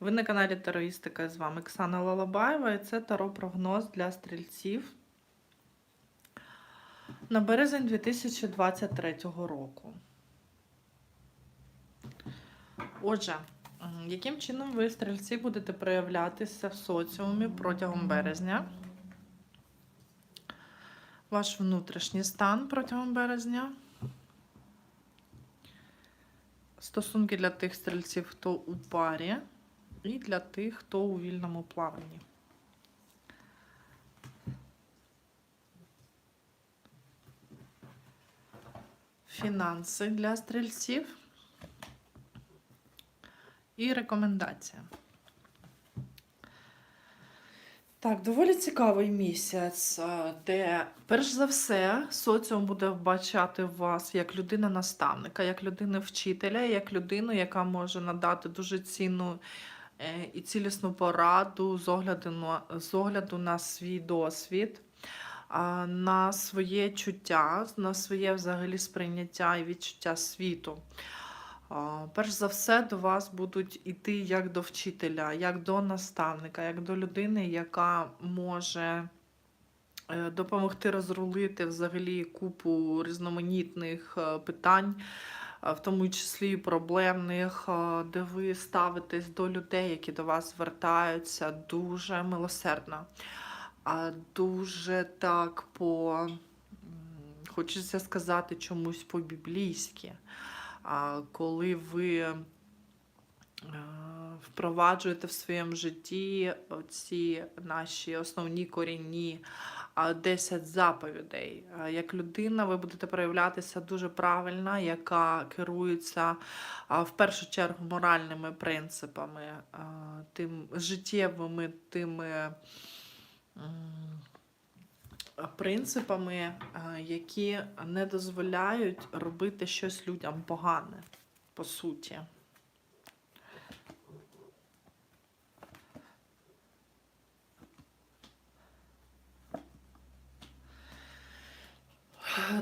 Ви на каналі Тароїстика з вами Оксана Лалабаєва і це таро прогноз для стрільців на березень 2023 року. Отже, яким чином ви, стрільці, будете проявлятися в соціумі протягом березня? Ваш внутрішній стан протягом березня? Стосунки для тих стрільців, хто у парі, і для тих, хто у вільному плаванні. Фінанси для стрільців. І рекомендація. Так, доволі цікавий місяць, е, де, перш за все, соціум буде вбачати вас як людина-наставника, як людину-вчителя, як людину, яка може надати дуже цінну і цілісну пораду з огляду на, з огляду на свій досвід, на своє чуття, на своє взагалі сприйняття і відчуття світу. Перш за все, до вас будуть іти як до вчителя, як до наставника, як до людини, яка може е, допомогти розрулити взагалі купу різноманітних е, питань, е, в тому числі проблемних, е, де ви ставитесь до людей, які до вас звертаються дуже милосердно, дуже так по, хочеться сказати, чомусь по-біблійськи. Коли ви е, впроваджуєте в своєму житті ці наші основні корінні 10 заповідей. Як людина, ви будете проявлятися дуже правильно, яка керується в першу чергу моральними принципами, тим життєвими тими. принципами, які не дозволяють робити щось людям погане, по суті.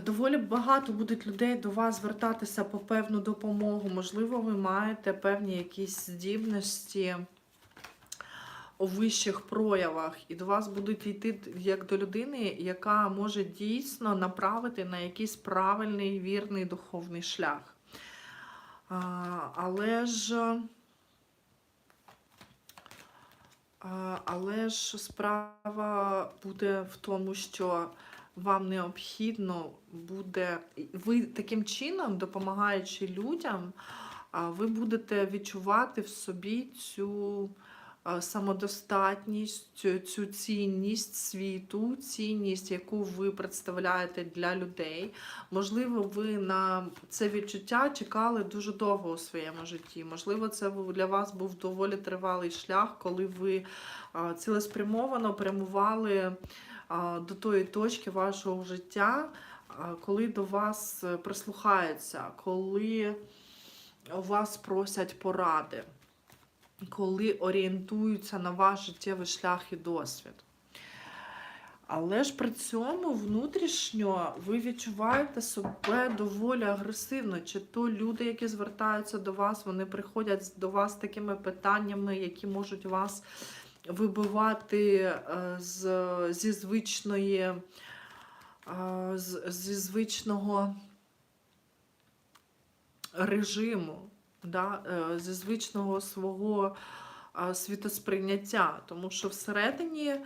Доволі багато будуть людей до вас звертатися по певну допомогу. Можливо, ви маєте певні якісь здібності у вищих проявах, і до вас будуть йти як до людини, яка може дійсно направити на якийсь правильний, вірний духовний шлях. Але ж. Але ж справа буде в тому, що вам необхідно буде, ви таким чином, допомагаючи людям, ви будете відчувати в собі цю самодостатність, цю- цю цінність світу, цінність, яку ви представляєте для людей. Можливо, ви на це відчуття чекали дуже довго у своєму житті. Можливо, це для вас був доволі тривалий шлях, коли ви цілеспрямовано прямували до тої точки вашого життя, коли до вас е, прислухаються, коли вас просять поради, коли орієнтуються на ваш життєвий шлях і досвід. Але ж при цьому внутрішньо ви відчуваєте себе доволі агресивно. Чи то люди, які звертаються до вас, вони приходять до вас з такими питаннями, які можуть вас вибивати е, з, зі звичної, е, з, зі звичного режиму, да? е, зі звичного свого світосприйняття. Тому що всередині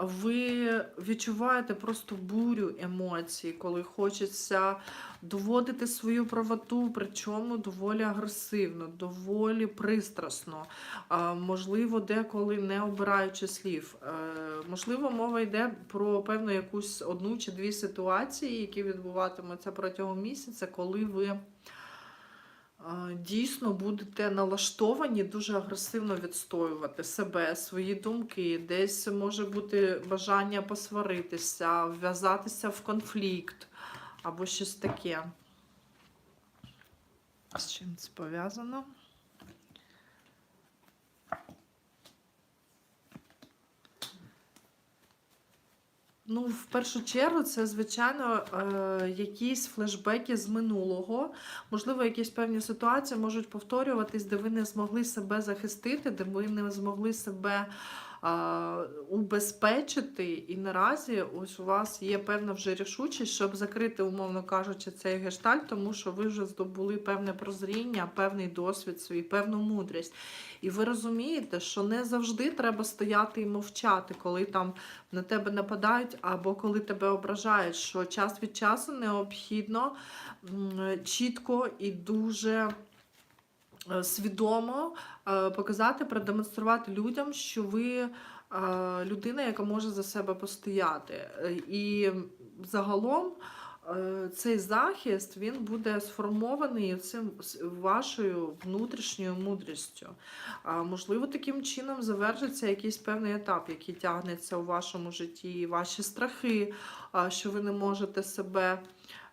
ви відчуваєте просто бурю емоцій, коли хочеться доводити свою правоту, причому доволі агресивно, доволі пристрасно, можливо, деколи не обираючи слів. Е, Можливо, мова йде про певну якусь одну чи дві ситуації, які відбуватимуться протягом місяця, коли ви дійсно будете налаштовані дуже агресивно відстоювати себе, свої думки. Десь може бути бажання посваритися, вв'язатися в конфлікт або щось таке. З чим це пов'язано? Ну, в першу чергу, це, звичайно, е, якісь флешбеки з минулого. Можливо, якісь певні ситуації можуть повторюватись, де ви не змогли себе захистити, де ви не змогли себе убезпечити. І наразі ось у вас є певна вже рішучість, щоб закрити, умовно кажучи, цей гештальт, тому що ви вже здобули певне прозріння, певний досвід свій, певну мудрість. І ви розумієте, що не завжди треба стояти і мовчати, коли там на тебе нападають, або коли тебе ображають, що час від часу необхідно чітко і дуже свідомо е, показати, продемонструвати людям, що ви е, людина, яка може за себе постояти. Е, І загалом е, цей захист він буде сформований цим вашою внутрішньою мудрістю. Можливо, таким чином завершиться якийсь певний етап, який тягнеться у вашому житті, ваші страхи, що ви не можете себе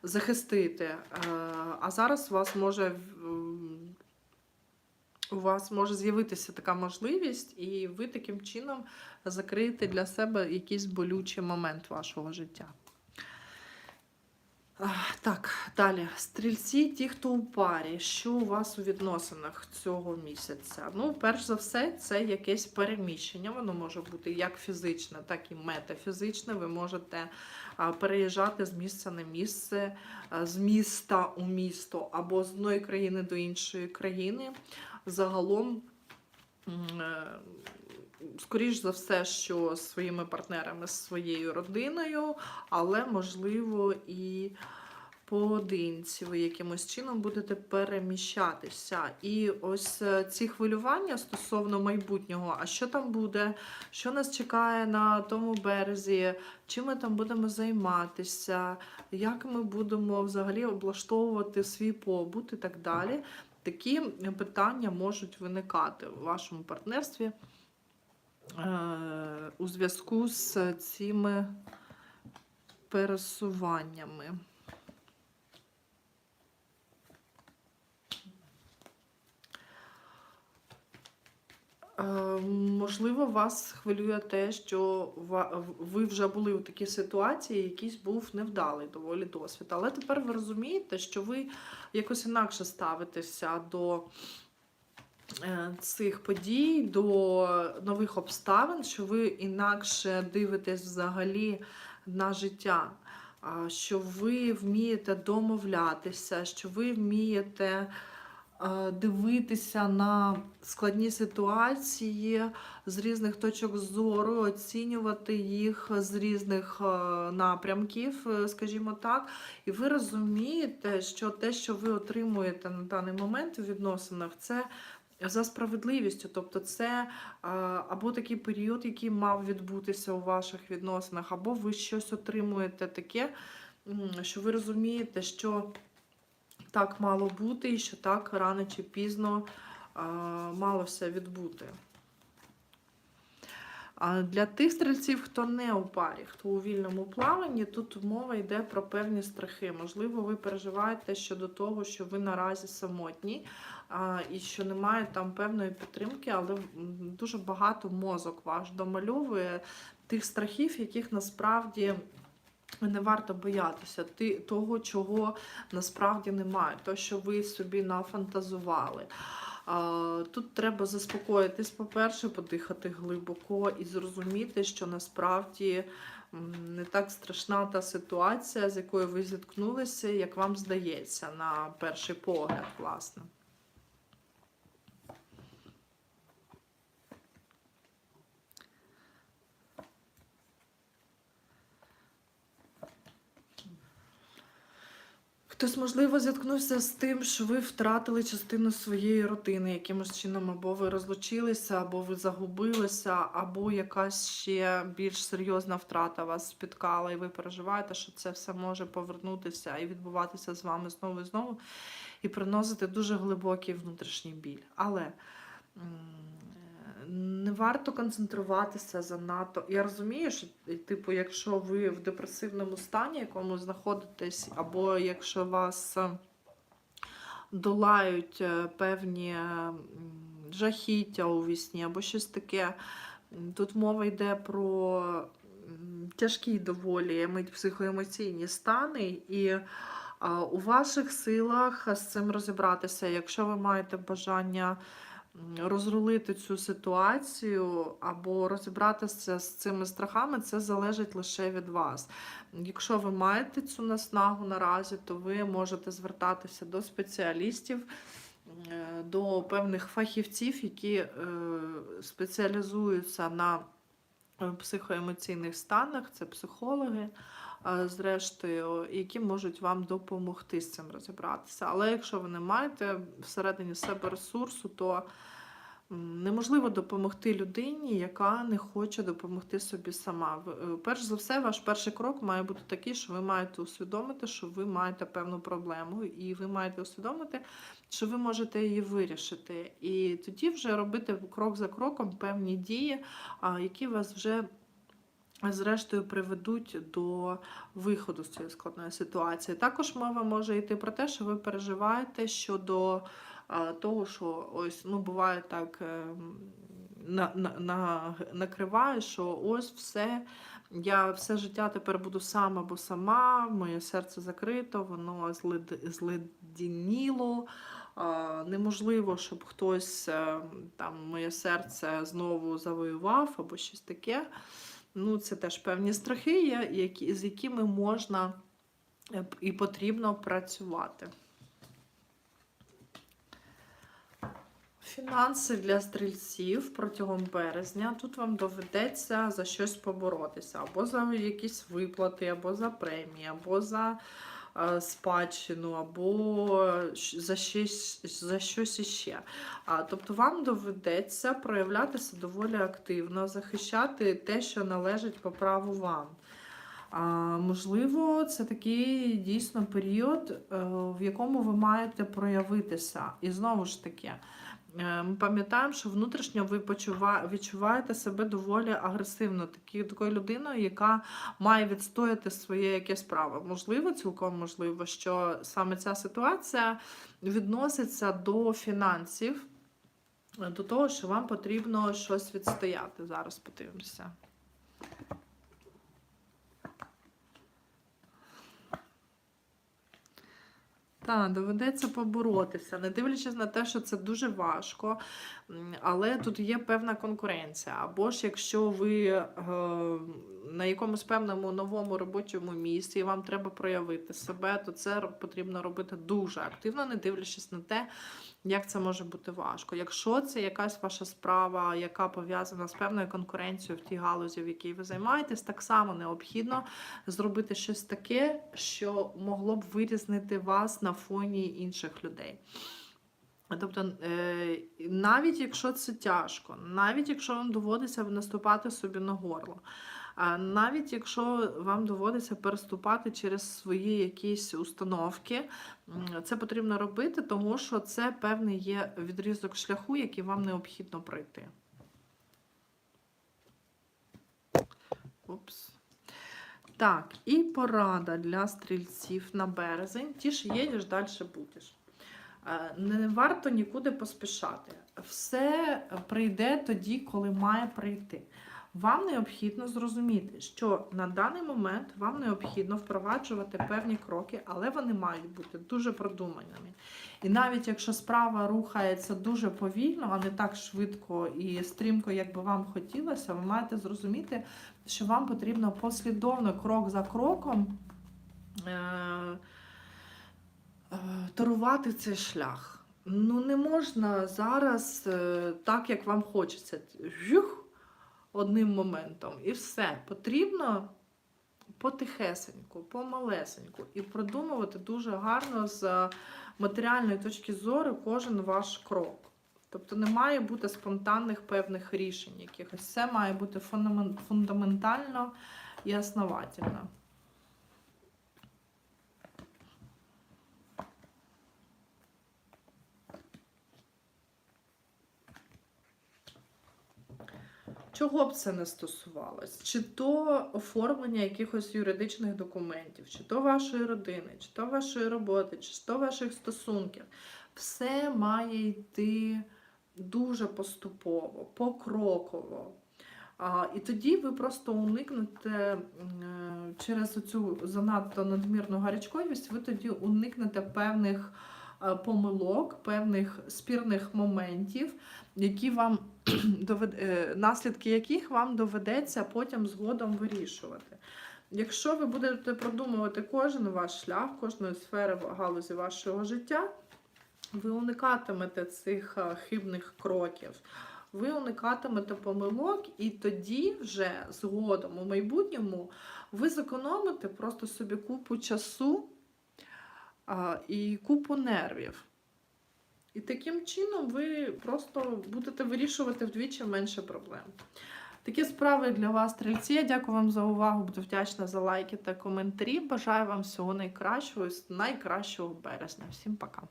захистити. Е, А зараз вас може у вас може з'явитися така можливість, і ви таким чином закриєте для себе якийсь болючий момент вашого життя. Так, далі. Стрільці, ті, хто у парі, що у вас у відносинах цього місяця? Ну, перш за все, це якесь переміщення. Воно може бути як фізичне, так і метафізичне. Ви можете переїжджати з місця на місце, з міста у місто або з одної країни до іншої країни. Загалом. е, Скоріш за все, що своїми партнерами, своєю родиною, але можливо і поодинці ви якимось чином будете переміщатися. І ось е, ці хвилювання стосовно майбутнього, а що там буде, що нас чекає на тому березі, чим ми там будемо займатися, як ми будемо взагалі облаштовувати свій побут і так далі. Такі питання можуть виникати у вашому партнерстві е, у зв'язку з цими пересуваннями. Можливо, вас хвилює те, що ви вже були у такій ситуації, якийсь був невдалий доволі досвід. Але тепер ви розумієте, що ви якось інакше ставитеся до е, цих подій, до нових обставин, що ви інакше дивитесь взагалі на життя, що ви вмієте домовлятися, що ви вмієте дивитися на складні ситуації з різних точок зору, оцінювати їх з різних е, напрямків, е, скажімо так. І ви розумієте, що те, що ви отримуєте на даний момент у відносинах, це за справедливістю. Тобто, це або такий період, який мав відбутися у ваших відносинах, або ви щось отримуєте таке, що ви розумієте, що так мало бути, і що так рано чи пізно а, мало все відбути. Для тих стрільців, хто не у парі, хто у вільному плаванні, тут мова йде про певні страхи. Можливо, ви переживаєте щодо того, що ви наразі самотні і що немає там певної підтримки, але дуже багато мозок ваш домальовує тих страхів, яких насправді. Не варто боятися ти, того, чого насправді немає, то, що ви собі нафантазували. Тут треба заспокоїтись, по-перше, подихати глибоко і зрозуміти, що насправді не так страшна та ситуація, з якою ви зіткнулися, як вам здається, на перший погляд, власне. Хтось, можливо, зіткнувся з тим, що ви втратили частину своєї родини якимось чином, або ви розлучилися, або ви загубилися, або якась ще більш серйозна втрата вас спіткала, і ви переживаєте, що це все може повернутися і відбуватися з вами знову і знову, і приносити дуже глибокий внутрішній біль. Але не варто концентруватися занадто. Я розумію, що типу, якщо ви в депресивному стані, якому знаходитесь, або якщо вас е, долають е, певні е, жахіття у вісні, або щось таке. Тут мова йде про тяжкі доволі психоемоційні стани, і у ваших силах з цим розібратися. Якщо ви маєте бажання розрулити цю ситуацію або розібратися з цими страхами, це залежить лише від вас. Якщо ви маєте цю наснагу наразі, то ви можете звертатися до спеціалістів, е, до певних фахівців, які е, спеціалізуються на психоемоційних станах, це психологи, е, зрештою, які можуть вам допомогти з цим розібратися. Але якщо ви не маєте всередині себе ресурсу, то неможливо допомогти людині, яка не хоче допомогти собі сама. Е, Перш за все, ваш перший крок має бути такий, що ви маєте усвідомити, що ви маєте певну проблему, і ви маєте усвідомити, що ви можете її вирішити. І тоді вже робити крок за кроком певні дії, які вас вже. Зрештою, приведуть до виходу з цієї складної ситуації. Також мова може йти про те, що ви переживаєте щодо того, що ось ну буває так ем, на, на, на, накриває, що ось все. Я все життя тепер буду сам або сама, моє серце закрито, воно злед, зледеніло. Неможливо, щоб хтось е, там моє серце знову завоював або щось таке. Ну, це теж певні страхи, які, з якими можна і потрібно працювати. Фінанси для стрільців протягом березня. Тут вам доведеться за щось поборотися, або за якісь виплати, або за премії, або за е, спадщину, або за щось, за щось іще. А, тобто вам доведеться проявлятися доволі активно, захищати те, що належить по праву вам. А, можливо, це такий дійсно період, е, в якому ви маєте проявитися. І знову ж таки, ми пам'ятаємо, що внутрішньо ви відчуваєте себе доволі агресивно, такою людиною, яка має відстояти своє якесь право. Можливо, цілком можливо, що саме ця ситуація відноситься до фінансів, е, до того, що вам потрібно щось відстояти. Зараз подивимося. Так, доведеться поборотися, не дивлячись на те, що це дуже важко, але тут є певна конкуренція. Або ж якщо ви е, на якомусь певному новому робочому місці і вам треба проявити себе, то це потрібно робити дуже активно, не дивлячись на те, як це може бути важко. Якщо це якась ваша справа, яка пов'язана з певною конкуренцією в тій галузі, в якій ви займаєтесь, так само необхідно зробити щось таке, що могло б вирізнити вас на фоні інших людей. Тобто, е, навіть якщо це тяжко, навіть якщо вам доводиться наступати собі на горло, навіть якщо вам доводиться переступати через свої якісь установки, це потрібно робити, тому що це певний є відрізок шляху, який вам необхідно пройти. Упс. Так, і порада для стрільців на березень. Ті ж їдеш, далі будеш. Е, Не варто нікуди поспішати. Все прийде тоді, коли має прийти. Вам необхідно зрозуміти, що на даний момент вам необхідно впроваджувати певні кроки, але вони мають бути дуже продуманими. І навіть якщо справа рухається дуже повільно, а не так швидко і стрімко, як би вам хотілося, ви маєте зрозуміти, що вам потрібно послідовно, крок за кроком. Е- е, Торувати цей шлях. Ну, не можна зараз е, так, як вам хочеться. Жух, одним моментом. І все. Потрібно потихесеньку, помалесеньку. І продумувати дуже гарно з матеріальної точки зору кожен ваш крок. Тобто не має бути спонтанних певних рішень якихось. Все має бути фундамент- фундаментально і основательно. Чого б це не стосувалось? Чи то оформлення якихось юридичних документів, чи то вашої родини, чи то вашої роботи, чи то ваших стосунків. Все має йти дуже поступово, покроково. А, і тоді ви просто уникнете е, через цю занадто надмірну гарячковість, ви тоді уникнете певних е, помилок, певних спірних моментів, які вам наслідки яких вам доведеться потім згодом вирішувати. Якщо ви будете продумувати кожен ваш шлях, кожної сфери галузі вашого життя, ви уникатимете цих е, хибних кроків, ви уникатимете помилок, і тоді вже згодом у майбутньому ви зекономите просто собі купу часу і купу нервів. І таким чином ви просто будете вирішувати вдвічі менше проблем. Такі справи для вас, стрільці. Я дякую вам за увагу. Буду вдячна за лайки та коментарі. Бажаю вам всього найкращого і найкращого березня. Всім пока!